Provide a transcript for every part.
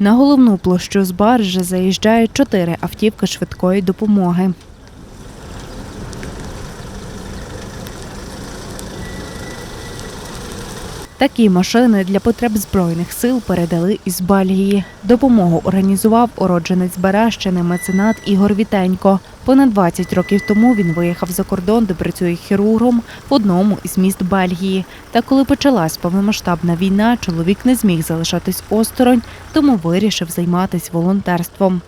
На головну площу з баржа заїжджають чотири автівки швидкої допомоги. Такі машини для потреб збройних сил передали із Бельгії. Допомогу організував уродженець Берещини меценат Ігор Вітенько. Понад 20 років тому він виїхав за кордон, де працює хірургом в одному із міст Бельгії. Та коли почалась повномасштабна війна, чоловік не зміг залишатись осторонь, тому вирішив займатися волонтерством.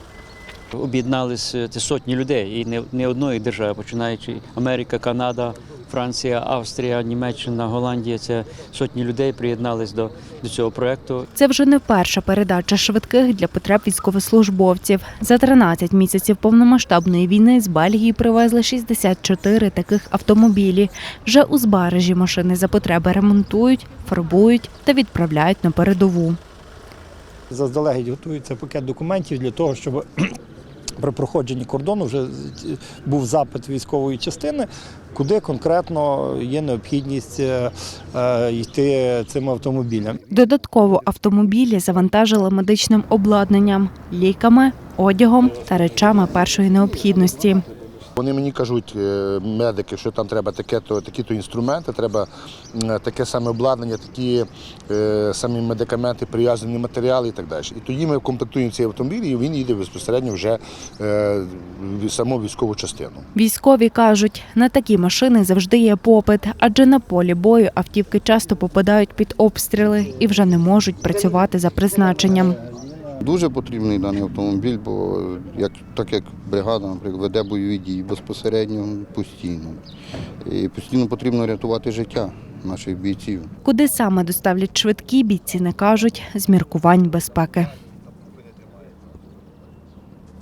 Об'єдналися сотні людей і не одної держави, починаючи Америка, Канада, Франція, Австрія, Німеччина, Голландія. Це сотні людей приєднались до, до цього проекту. Це вже не перша передача швидких для потреб військовослужбовців. За 13 місяців повномасштабної війни з Бельгії привезли 64 таких автомобілі. Вже у збережі машини за потреби ремонтують, фарбують та відправляють на передову. Заздалегідь готується пакет документів для того, щоб при проходженні кордону вже був запит військової частини, куди конкретно є необхідність е, е, йти цим автомобілем. Додатково автомобілі завантажили медичним обладнанням, ліками, одягом та речами першої необхідності. Вони мені кажуть, е, медики, що там треба таке-то, такі-то інструменти, треба таке саме обладнання, такі е, самі медикаменти, прив'язані матеріали і так далі. І тоді ми комплектуємо цей автомобіль, і він їде безпосередньо вже е, в саму військову частину. Військові кажуть, на такі машини завжди є попит, адже на полі бою автівки часто попадають під обстріли і вже не можуть працювати за призначенням. Дуже потрібний даний автомобіль, бо як, так як бригада, наприклад, веде бойові дії безпосередньо постійно. І постійно потрібно рятувати життя наших бійців. Куди саме доставлять швидкі бійці, не кажуть з міркувань безпеки.